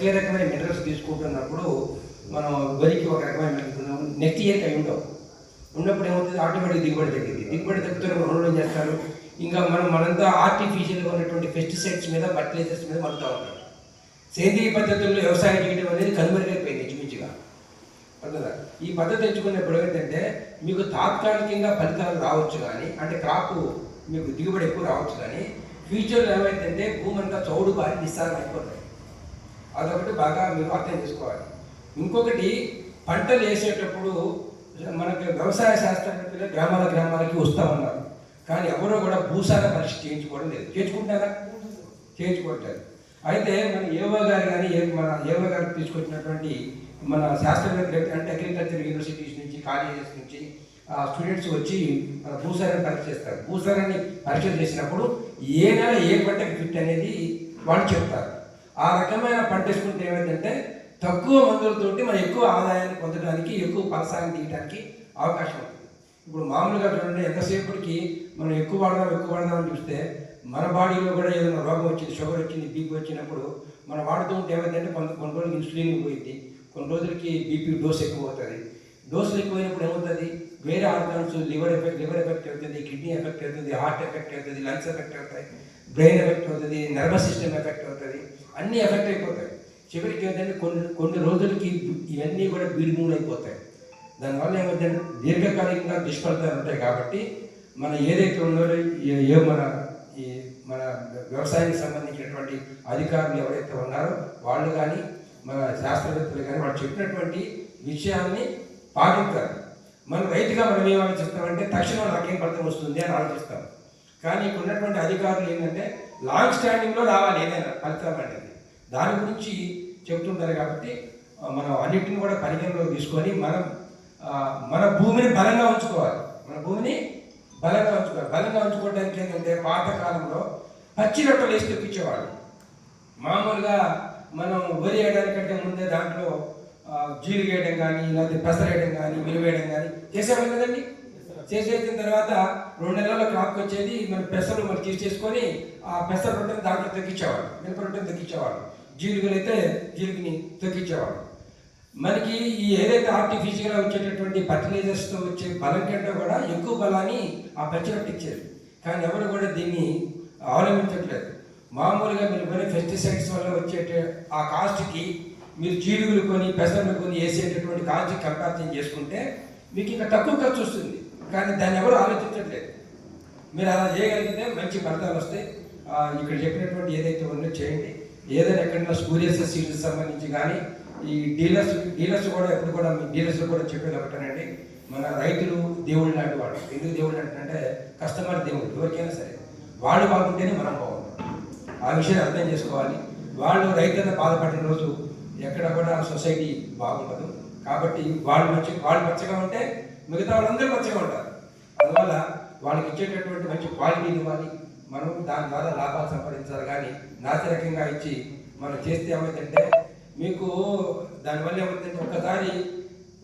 ఒకే రకమైన మెటీరియల్స్ తీసుకుంటున్నప్పుడు మనం వరికి ఒక రకమైన మెరుగుతున్నాం నెక్స్ట్ ఇయర్కి అయి ఉండవు. ఉన్నప్పుడు ఏమవుతుంది? ఆటోమేటిక్ దిగుబడి తగ్గింది దిగుబడి తగ్గుతున్న రుణంలో ఏం చేస్తారు? ఇంకా మనం మనంతా ఆర్టిఫిషియల్గా ఉన్నటువంటి పెస్టిసైడ్స్ మీద ఫర్టిలైజర్స్ మీద మలుతూ ఉంటాం. సేంద్రియ పద్ధతుల్లో వ్యవసాయం చేయడం అనేది కనుమరుగైపోయింది ఇంచుమించుగా. అర్థదా ఈ పద్ధతి ఎంచుకున్నప్పుడు ఏంటంటే మీకు తాత్కాలికంగా ఫలితాలు రావచ్చు కానీ అంటే క్రాప్ మీకు దిగుబడి ఎక్కువ రావచ్చు కానీ ఫ్యూచర్లో ఏమైందంటే భూమి అంతా చౌడు బారి నిస్సారం అయిపోతుంది. అదొకటి బాగా మీరు అర్థం చేసుకోవాలి. ఇంకొకటి పంటలు వేసేటప్పుడు మనకి వ్యవసాయ శాస్త్రవేత్తలు గ్రామాల గ్రామాలకి వస్తూ ఉన్నారు. కానీ ఎవరో కూడా భూసార పరీక్ష చేయించుకోవడం లేదు. చేయించుకుంటారా? చేయించుకుంటారు అయితే మన ఏవో గారు కానీ ఏ మన ఏవో గారు తీసుకొచ్చినటువంటి మన శాస్త్రవేత్తలు అంటే అగ్రికల్చర్ యూనివర్సిటీస్ నుంచి కాలేజెస్ నుంచి ఆ స్టూడెంట్స్ వచ్చి భూసారాన్ని పరీక్ష చేస్తారు. భూసారాన్ని పరీక్ష చేసినప్పుడు ఏ నెల ఏ పంటకి ఫిట్ అనేది వాళ్ళు చెప్తారు. ఆ రకమైన పంట వేసుకుంటే ఏమైందంటే తక్కువ మందులతోటి మనం ఎక్కువ ఆదాయాన్ని పొందడానికి ఎక్కువ ఫలసాన్ని తీయడానికి అవకాశం ఉంటుంది. ఇప్పుడు మామూలుగా చూడండి ఎంతసేపటికి మనం ఎక్కువ వాడదాం ఎక్కువ వాడదాం అని చూస్తే మన బాడీలో కూడా ఏదైనా రోగం వచ్చింది షుగర్ వచ్చింది బీపీ వచ్చినప్పుడు మనం వాడుతూ ఉంటే ఏమైందంటే కొంత కొన్ని రోజులకి ఇన్సులిన్ పోయింది కొన్ని రోజులకి బీపీ డోస్ ఎక్కువ అవుతుంది. డోసులు ఎక్కువైనప్పుడు ఏమవుతుంది వేరే organs liver effect liver effect అవుతుంది కిడ్నీ ఎఫెక్ట్ అవుతుంది హార్ట్ ఎఫెక్ట్ అవుతుంది లంగ్స్ ఎఫెక్ట్ అవుతాయి బ్రెయిన్ ఎఫెక్ట్ అవుతుంది నర్వస్ సిస్టమ్ ఎఫెక్ట్ అవుతుంది అన్నీ ఎఫెక్ట్ అయిపోతాయి. చివరికి ఏంటంటే కొన్ని కొన్ని రోజులకి ఇవన్నీ కూడా బీడిమూలు అయిపోతాయి. దానివల్ల ఏమవుతుందంటే దీర్ఘకాలికంగా దుష్ఫలితాలు ఉంటాయి కాబట్టి మన ఏదైతే ఉన్నారో ఏ మన ఈ మన వ్యవసాయానికి సంబంధించినటువంటి అధికారులు ఎవరైతే ఉన్నారో వాళ్ళు కానీ మన శాస్త్రవేత్తలు కానీ వాళ్ళు చెప్పినటువంటి విషయాన్ని పాటిస్తారు మనం రైతుగా మనం ఏం ఆలోచిస్తామంటే తక్షణం నాకేం ఫలితం వస్తుంది అని ఆలోచిస్తాం. కానీ ఇక్కడ ఉన్నటువంటి అధికారులు ఏంటంటే లాంగ్ స్టాండింగ్లో రావాలి ఏదైనా ఫలితం అనేది దాని గురించి చెప్తుంటారు కాబట్టి మనం అన్నిటిని కూడా పరిగణలో తీసుకొని మనం మన భూమిని బలంగా ఉంచుకోవాలి. మన భూమిని బలంగా ఉంచుకోవాలి. బలంగా ఉంచుకోవడానికి ఏంటంటే పాతకాలంలో పచ్చి రొట్టెలు వేసి తెప్పించేవాళ్ళు. మామూలుగా మనం వరి వేయడానికంటే ముందే దాంట్లో జీలు వేయడం కానీ లేకపోతే పెసర వేయడం కానీ విలువేయడం కానీ చేసేవాళ్ళు కదండి? చేసేసిన తర్వాత రెండు నెలల క్రాప్ వచ్చేది మన పెసరు మరి తీసేసుకొని ఆ పెసర రొట్టెని దాంట్లో తగ్గించేవాడు మినప రొట్టెని తగ్గించేవాడు జీలుగలు అయితే జీలుగుని తగ్గించేవాడు మనకి ఈ ఏదైతే ఆర్టిఫిషియల్గా వచ్చేటటువంటి ఫర్టిలైజర్స్తో వచ్చే బలం కంటే కూడా ఎక్కువ బలాన్ని ఆ పచ్చిరొట్టె ఇచ్చారు ఇచ్చేది. కానీ ఎవరు కూడా దీన్ని అవలంబించట్లేదు. మామూలుగా మీరు కొన్ని పెస్టిసైడ్స్ వల్ల వచ్చే ఆ కాస్ట్కి మీరు జీలుగులు కొని పెసర్లు కొని వేసేటటువంటి కాంచి కంపారిజన్ చేసుకుంటే మీకు ఇంకా తక్కువ ఖర్చు వస్తుంది. కానీ దాన్ని ఎవరు ఆలోచించట్లేదు. మీరు అలా చేయగలిగితే మంచి ఫలితాలు వస్తాయి. ఇక్కడ చెప్పినటువంటి ఏదైతే ఉందో చేయండి. ఏదైనా ఎక్కడైనా స్కూరియస్ సీడ్స్ సంబంధించి కానీ ఈ డీలర్స్ డీలర్స్ కూడా ఎప్పుడు కూడా మీ డీలర్స్ కూడా చెప్పేది ఒకటేనండి. మన రైతులు దేవుళ్ళు లాంటి వాళ్ళు. ఎందుకు దేవుళ్ళు అంటే కస్టమర్ దేవుడు ఎవరికైనా సరే. వాళ్ళు బాగుంటేనే మనం బాగుంటాం. ఆ విషయాన్ని అర్థం చేసుకోవాలి. వాళ్ళు రైతులను బాధపడిన రోజు ఎక్కడ కూడా సొసైటీ బాగుండదు. కాబట్టి వాళ్ళు మంచి వాళ్ళు పచ్చగా ఉంటే మిగతా వాళ్ళందరూ పచ్చగా ఉంటారు. అందువల్ల వాళ్ళకి ఇచ్చేటటువంటి మంచి క్వాలిటీని ఇవ్వాలి. మనం దాని ద్వారా లాభాలు సంపాదించాలి. కానీ నాసిరకంగా ఇచ్చి మనం చేస్తే ఏమైందంటే మీకు దానివల్ల ఏమవుతుందంటే ఒక్కసారి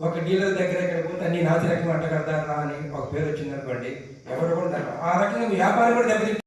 ఒక డీలర్ దగ్గర ఇక్కడ పోతే అన్ని నాసిరకం అంటగడతారా అని ఒక పేరు వచ్చింది అనుకోండి ఎవరు కూడా ఆ రకంగా వ్యాపారం కూడా దెబ్బతింటుంది.